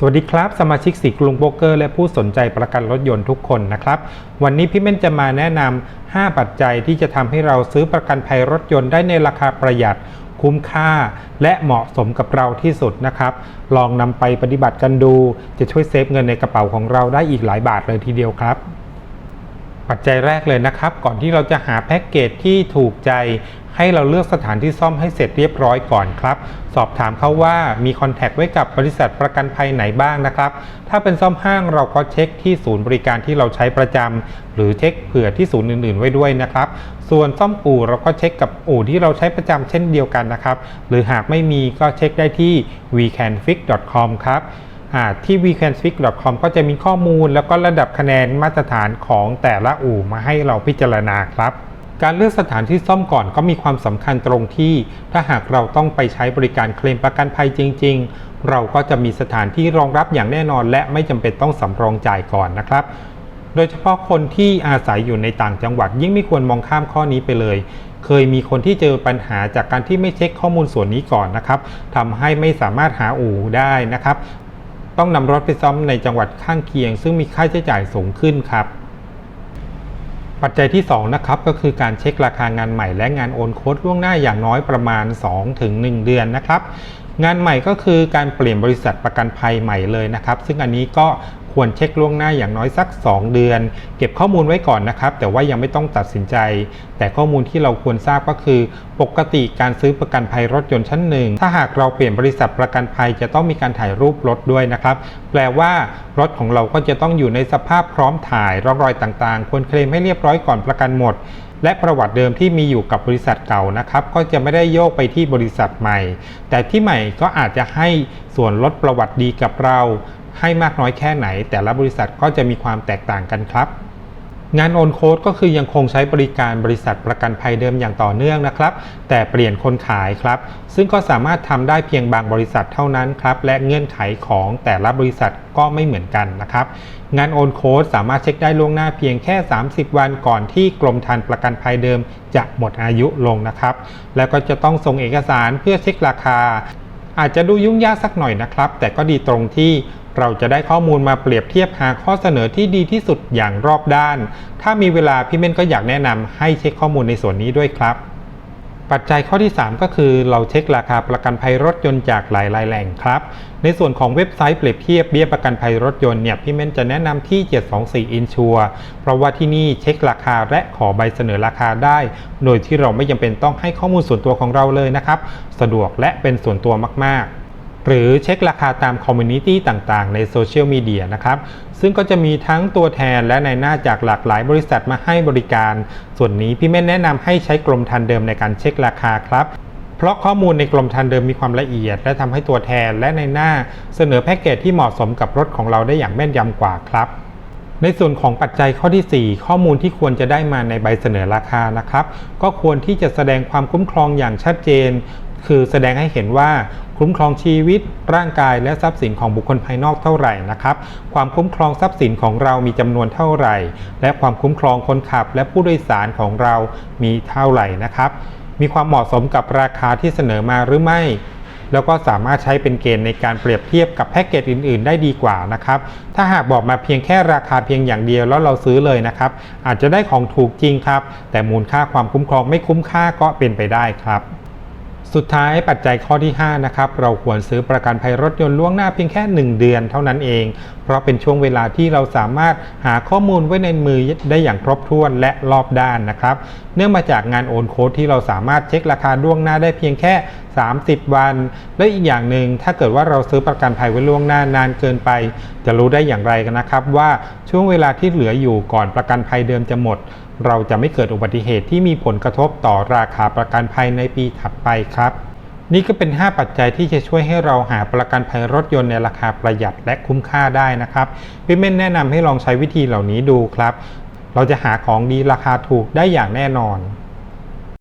สวัสดีครับสมาชิกสีกรุงโบเกอร์และผู้สนใจประกันรถยนต์ทุกคนนะครับ วันนี้พี่เม่นจะมาแนะนำ5ปัจจัยที่จะทำให้เราซื้อประกันภัยรถยนต์ได้ในราคาประหยัด คุ้มค่า และเหมาะสมกับเราที่สุดนะครับ ลองนำไปปฏิบัติกันดู จะช่วยเซฟเงินในกระเป๋าของเราได้อีกหลายบาทเลยทีเดียวครับ ปัจจัยแรกเลยนะครับ ก่อนที่เราจะหาแพ็กเกจที่ถูกใจ ให้เราเลือกสถานที่ซ่อมให้เสร็จเรียบร้อยก่อนครับ สอบถามเขาว่ามีคอนแทคไว้กับบริษัทประกันภัยไหนบ้างนะครับ ถ้าเป็นซ่อมห้างเราก็เช็คที่ศูนย์บริการที่เราใช้ประจำหรือเช็คเผื่อที่ศูนย์อื่น ๆ ไว้ด้วยนะครับ ส่วนซ่อมอู่เราก็เช็คกับอู่ที่เราใช้ประจำเช่นเดียวกันนะครับ หรือหากไม่มีก็เช็คได้ที่ wecanfix.com ครับ ที่ wecanfix.com ก็จะมีข้อมูลแล้วก็ระดับคะแนนมาตรฐานของแต่ละอู่มาให้เราพิจารณาครับ การเลือกสถานที่ซ่อมก่อนก็มีความสำคัญตรงที่ ถ้าหากเราต้องไปใช้บริการเคลมประกันภัยจริง ๆ เราก็จะมีสถานที่รองรับอย่างแน่นอน และไม่จำเป็นต้องสำรองจ่ายก่อนนะครับโดยเฉพาะคนที่อาศัยอยู่ในต่างจังหวัด ยิ่งไม่ควรมองข้ามข้อนี้ไปเลย เคยมีคนที่เจอปัญหาจากการที่ไม่เช็คข้อมูลส่วนนี้ก่อนนะครับทำให้ไม่สามารถหาอู่ได้นะครับ ต้องนำรถไปซ่อมในจังหวัดข้างเคียง ซึ่งมีค่าใช้จ่ายสูงขึ้นครับ ปัจจัยที่ 2 นะครับก็คือการเช็คราคางานใหม่และงานโอนโค้ดล่วงหน้าอย่างน้อยประมาณ 2-1 เดือนนะครับงานใหม่ก็คือการเปลี่ยนบริษัทประกันภัยใหม่เลยนะครับ ซึ่งอันนี้ก็ ควรเช็คล่วงหน้าอย่างน้อยสัก 2 เดือน เก็บข้อมูลไว้ก่อนนะครับ แต่ว่ายังไม่ต้องตัดสินใจ แต่ข้อมูลที่เราควรทราบก็คือ ปกติการซื้อประกันภัยรถยนต์ชั้นหนึ่งถ้าหากเราเปลี่ยนบริษัทประกันภัยจะต้องมีการถ่ายรูปรถด้วยนะครับ แปลว่ารถของเราก็จะต้องอยู่ในสภาพพร้อมถ่ายร่องรอยต่างๆ ควรเคลมให้เรียบร้อยก่อนประกันหมดและประวัติเดิมที่มีอยู่กับบริษัทเก่านะครับ ก็จะไม่ได้โยกไปที่บริษัทใหม่ แต่ที่ใหม่ก็อาจจะให้ส่วนลดประวัติดีกับเรา ให้มากน้อยแค่ไหน แต่ละบริษัทก็จะมีความแตกต่างกันครับ งานโอนโค้ดก็คือยังคงใช้บริการบริษัทประกันภัยเดิมอย่างต่อเนื่องนะครับ แต่เปลี่ยนคนขายครับ ซึ่งก็สามารถทำได้เพียงบางบริษัทเท่านั้นครับ และเงื่อนไขของแต่ละบริษัทก็ไม่เหมือนกันนะครับงานโอนโค้ดสามารถเช็คได้ล่วงหน้าเพียงแค่ 30 วันก่อนที่กรมธรรม์ประกันภัยเดิมจะหมดอายุลงนะครับ แล้วก็จะต้องส่งเอกสารเพื่อเช็คราคา อาจจะดูยุ่งยากสักหน่อยนะครับ แต่ก็ดีตรงที่เราจะได้ข้อมูลมาเปรียบเทียบหาข้อเสนอที่ดีที่สุดอย่างรอบด้าน ถ้ามีเวลาพี่เม่นก็อยากแนะนำให้เช็คข้อมูลในส่วนนี้ด้วยครับ ปัจจัยข้อที่ 3 ก็คือเราเช็คราคาประกันภัยรถยนต์จากหลายๆแหล่งครับ ในส่วนของเว็บไซต์เปรียบเทียบเบี้ยประกันภัยรถยนต์เนี่ยพี่เม่นจะแนะนำที่ 724 Insure เพราะว่าที่นี่เช็คราคาและขอใบเสนอราคาได้ โดยที่เราไม่จำเป็นต้องให้ข้อมูลส่วนตัวของเราเลยนะครับ สะดวกและเป็นส่วนตัวมากๆ หรือเช็คราคาตามคอมมูนิตี้ต่างๆ ในโซเชียลมีเดียนะครับ ซึ่งก็จะมีทั้งตัวแทนและในหน้าจากหลากหลายบริษัทมาให้บริการ ส่วนนี้พี่เม่นแนะนำให้ใช้กรมธรรม์เดิมในการเช็คราคาครับเพราะข้อมูลในกรมธรรม์เดิมมีความละเอียด และทำให้ตัวแทนและในหน้าเสนอแพ็กเกจที่เหมาะสมกับรถของเราได้อย่างแม่นยำกว่าครับ ในส่วนของปัจจัยข้อที่ 4 ข้อมูลที่ควรจะได้มาในใบเสนอราคานะครับ ก็ควรที่จะแสดงความคุ้มครองอย่างชัดเจน คือแสดงให้เห็นว่าคุ้มครองชีวิต ร่างกายและทรัพย์สินของบุคคลภายนอกเท่าไหร่นะครับ ความคุ้มครองทรัพย์สินของเรามีจำนวนเท่าไหร่ และความคุ้มครองคนขับ และผู้โดยสารของเรามีเท่าไหร่นะครับ มีความเหมาะสมกับราคาที่เสนอมาหรือไม่แล้วก็สามารถใช้เป็นเกณฑ์ในการเปรียบเทียบกับแพ็กเกจอื่น ๆ ได้ดีกว่านะครับ ถ้าหากบอกมาเพียงแค่ราคาเพียงอย่างเดียวแล้วเราซื้อเลยนะครับ อาจจะได้ของถูกจริงครับ แต่มูลค่าความคุ้มครองไม่คุ้มค่าก็เป็นไปได้ครับ สุดท้ายปัจจัยข้อที่ 5 นะครับ เราควรซื้อประกันภัยรถยนต์ล่วงหน้าเพียงแค่ 1 เดือนเท่านั้นเอง เพราะเป็นช่วงเวลาที่เราสามารถหาข้อมูลไว้ในมือได้อย่างครบถ้วนและรอบด้านนะครับ เนื่องมาจากงานโอนโค้ดที่เราสามารถเช็คราคาล่วงหน้าได้เพียงแค่ 30 วัน และอีกอย่างหนึ่งถ้าเกิดว่าเราซื้อประกันภัยไว้ล่วงหน้านานเกินไป จะรู้ได้อย่างไรกันนะครับ ว่าช่วงเวลาที่เหลืออยู่ก่อนประกันภัยเดิมจะหมด เราจะไม่เกิดอุบัติเหตุที่มีผลกระทบต่อราคาประกันภัยในปีถัดไปครับ นี่ก็เป็น 5 ปัจจัยที่จะช่วยให้เราหาประกันภัยรถยนต์ในราคาประหยัดและคุ้มค่าได้นะครับพี่เม่นแนะนำให้ลองใช้วิธีเหล่านี้ดูครับ เราจะหาของดีราคาถูกได้อย่างแน่นอน